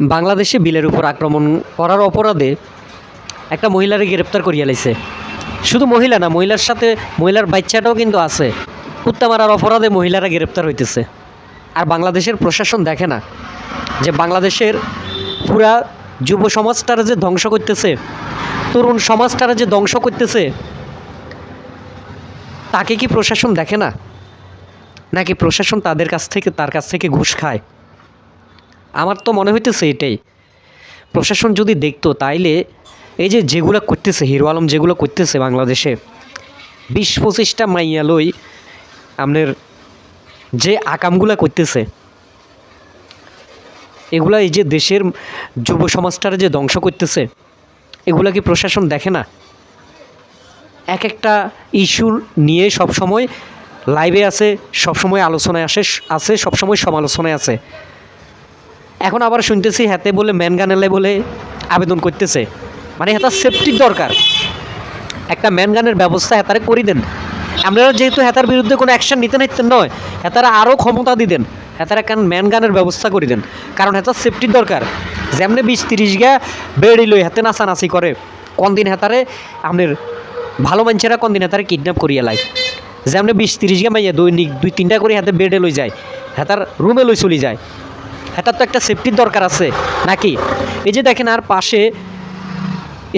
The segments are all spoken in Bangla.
বাংলাদেশে বিলের উপর আক্রমণ করার অপরাধে একটা মহিলারে গ্রেপ্তার করিয়া লাইছে। শুধু মহিলা না, মহিলার সাথে, মহিলার বাচ্চাটাও কিন্তু আছে। কুত্তা মারার অপরাধে মহিলারা গ্রেপ্তার হইতেছে। আর বাংলাদেশের প্রশাসন দেখে না যে বাংলাদেশের পুরা যুব সমাজটারা যে ধ্বংস করতেছে, তরুণ সমাজটারা যে ধ্বংস করতেছে, তাকে কি প্রশাসন দেখে না? নাকি প্রশাসন তাদের কাছ থেকে, তার কাছ থেকে ঘুষ খায়? আমার তো মনে হইতেছে এটাই। প্রশাসন যদি দেখতো তাইলে এই যে যেগুলো করতেছে, হিরো আলম যেগুলো করতেছে বাংলাদেশে, বিশ পঁচিশটা মাইয়া লই আপনার যে আকামগুলো করতেছে, এগুলা এই যে দেশের যুব সমাজটার যে ধ্বংস করতেছে, এগুলা কি প্রশাসন দেখে না? এক একটা ইস্যু নিয়ে সবসময় লাইভে আছে, সবসময় আলোচনায় আসে, আছে, সবসময় সমালোচনায় আছে। এখন আবার শুনতেছি হাতে বলে, ম্যান গান এলে বলে আবেদন করতেছে। মানে হেতার সেফটির দরকার। একটা ম্যান গানের ব্যবস্থা হেতারে করে দেন। আপনারা যেহেতু হেতার বিরুদ্ধে কোনো অ্যাকশন নিতে নিতেন নয়, হেতারা আরও ক্ষমতা দিতেন হেতারা ম্যান গানের ব্যবস্থা করে দেন। কারণ হেতার সেফটির দরকার। যেমনি বিশ তিরিশ গা বেড়ি লই হাতে নাচানাচি করে কোন দিন হেতারে আপনার ভালো মানুষেরা কোন দিন হেতারে কিডন্যাপ করিয়া লাই। যেমনি বিশ তিরিশ গা মাইয়া দৈনিক দুই তিনটা করে হাতে বেডে লই যায়, হেতার রুমে লই চলে যায়। হেতার তো একটা সেফটির দরকার আছে, নাকি? এই যে দেখেন, আর পাশে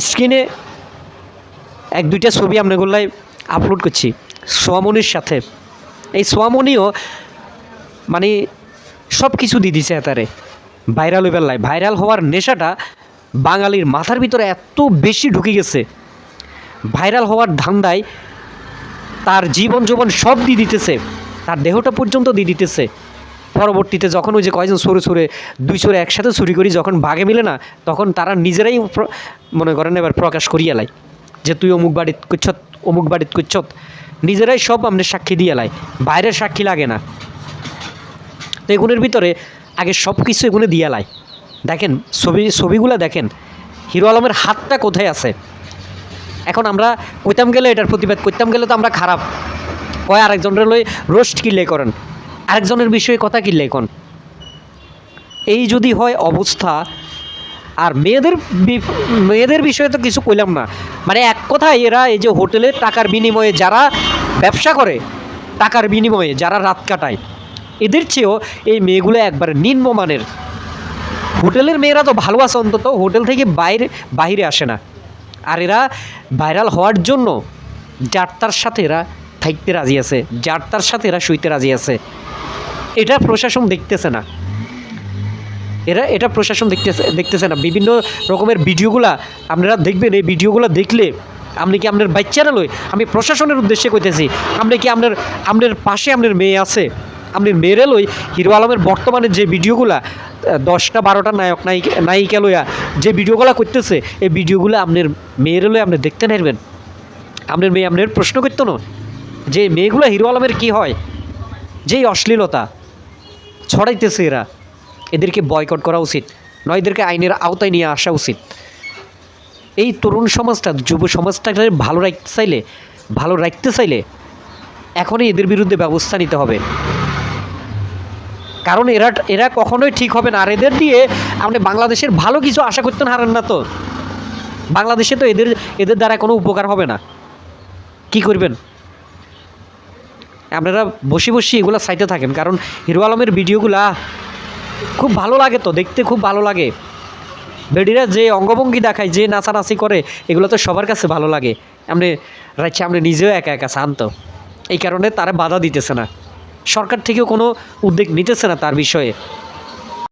স্ক্রিনে এক, দুইটা ছবি আপনাগুলাই আপলোড করছি সোয়ামনির সাথে। এই সোয়ামনিও মানে সব কিছু দিয়ে দিছে এতারে ভাইরাল হইবার ভাইরাল হওয়ার নেশাটা বাঙালির মাথার ভিতরে এত বেশি ঢুকে গেছে। ভাইরাল হওয়ার ধান্দায় তার জীবন যৌবন সব দিয়ে দিতেছে, তার দেহটা পর্যন্ত দিয়ে দিতেছে। পরবর্তীতে যখন ওই যে কয়জন সরে সরে, দুই সরে একসাথে চুরি করি, যখন ভাগে মিলে না, তখন তারা নিজেরাই মনে করেন এবার প্রকাশ করিয়া লাই। যে তুই অমুক বাড়িত করছত, অমুক বাড়িত করছত, নিজেরাই সব আমাদের সাক্ষী দিয়ে লাই। বাইরের সাক্ষী লাগে না। তো এগুলোর ভিতরে আগে সব কিছু এগুলো দিয়ে লাই। দেখেন, ছবি, ছবিগুলো দেখেন, হিরো আলমের হাতটা কোথায় আছে? এখন আমরা কইতাম গেলে এটার প্রতিবাদ করতাম গেলে তো আমরা খারাপ। কয় আরেকজনের লই রোস্ট কিনলে করেন? আরেকজনের বিষয়ে কথা কিনলে কোন এই যদি হয় অবস্থা, আর মেয়েদের মেয়েদের বিষয়ে তো কিছু কইলাম না। মানে এক কথায় এরা এই যে হোটেলে টাকার বিনিময়ে যারা ব্যবসা করে, টাকার বিনিময়ে যারা রাত কাটায়, এদের চেয়েও এই মেয়েগুলো একবার নিম্নমানের হোটেলের মেয়েরা তো ভালো আছে অন্তত, হোটেল থেকে বাইরে বাইরে আসে না। আর এরা ভাইরাল হওয়ার জন্য যার সাথে এরা থাকতে রাজি আছে, যার তার সাথে এরা শুইতে রাজি আছে। এটা প্রশাসন দেখতেছে না। এরা, এটা প্রশাসন দেখতেছে দেখতেছে না। বিভিন্ন রকমের ভিডিওগুলা আপনারা দেখবেন, এই ভিডিওগুলো দেখলে আপনি কি আপনার বাচ্চারা লই, আমি প্রশাসনের উদ্দেশ্যে কইতেছি, আপনি কি আপনার আপনার পাশে আপনার মেয়ে আছে? আপনি মেয়েরে লই হিরো আলমের বর্তমানে যে ভিডিওগুলা দশটা বারোটা নায়ক নায়িকা নায়িকা লইয়া যে ভিডিওগুলো করতেছে, এই ভিডিওগুলো আপনার মেয়েরে লই আপনি দেখতে নাইবেন আপনার মেয়ে আপনার প্রশ্ন করতো না? যে মেয়েগুলো হিরো আলমের কী হয়? যেই অশ্লীলতা। ছড়াইতেছে এরা। এদেরকে বয়কট করা উচিত। নয়, এদেরকে আইনের আওতায় নিয়ে আসা উচিত। এই তরুণ সমাজটা, যুব সমাজটাকে ভালো রাখতে চাইলে, ভালো রাখতে চাইলে এখনই এদের বিরুদ্ধে ব্যবস্থা নিতে হবে। কারণ এরা এরা কখনোই ঠিক হবে না। আর এদের দিয়ে আপনি বাংলাদেশের ভালো কিছু আশা করতেন হারেন না তো। বাংলাদেশে তো এদের এদের দ্বারা কোনো উপকার হবে না। কি করবেন? আপনারা বসে বসে এগুলো সাইটে থাকেন, কারণ হিরো আলমের ভিডিওগুলা খুব ভালো লাগে তো, দেখতে খুব ভালো লাগে। বেডিরা যে অঙ্গভঙ্গি দেখায়, যে নাচানাচি করে, এগুলো তো সবার কাছে ভালো লাগে। আপনি রাখছি আপনি নিজেও একা একা শান্ত এই কারণে তারা বাধা দিতেছে না। সরকার থেকেও কোনো উদ্যোগ নিতেছে না তার বিষয়ে।